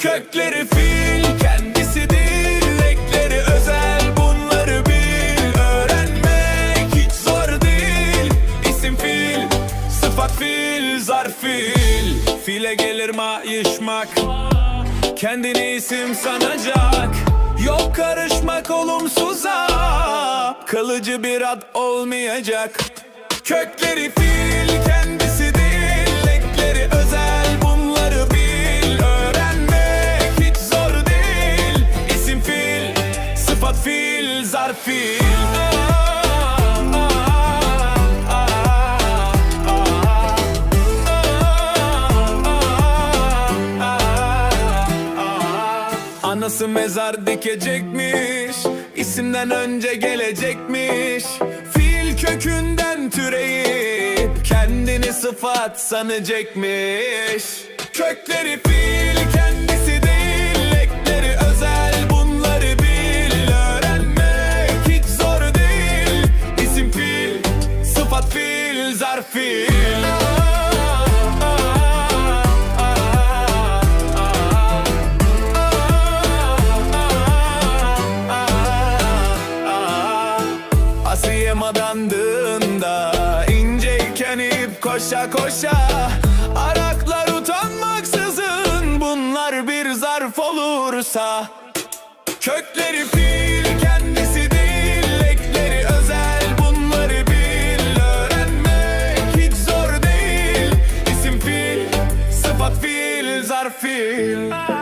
Kökleri fil kendisi değil Ekleri özel bunları bil. Öğrenmek hiç zor değil. İsim fil sıfat fil zarf fil. File gelir mayışmak Kendini isim sanacak. Yok karışmak olumsuza. Kalıcı bir ad olmayacak. Kökleri fil kendisi sıfat fil, zarf fil. Anası mezar dikecekmiş isimden önce gelecekmiş. Fil kökünden türeyip Kendini sıfat sanacakmış. Kökleri fil fil, zarf fil Asiye madandığında inceyken ip koşa koşa Araklar utanmaksızın bunlar bir zarf olursa things that I feel.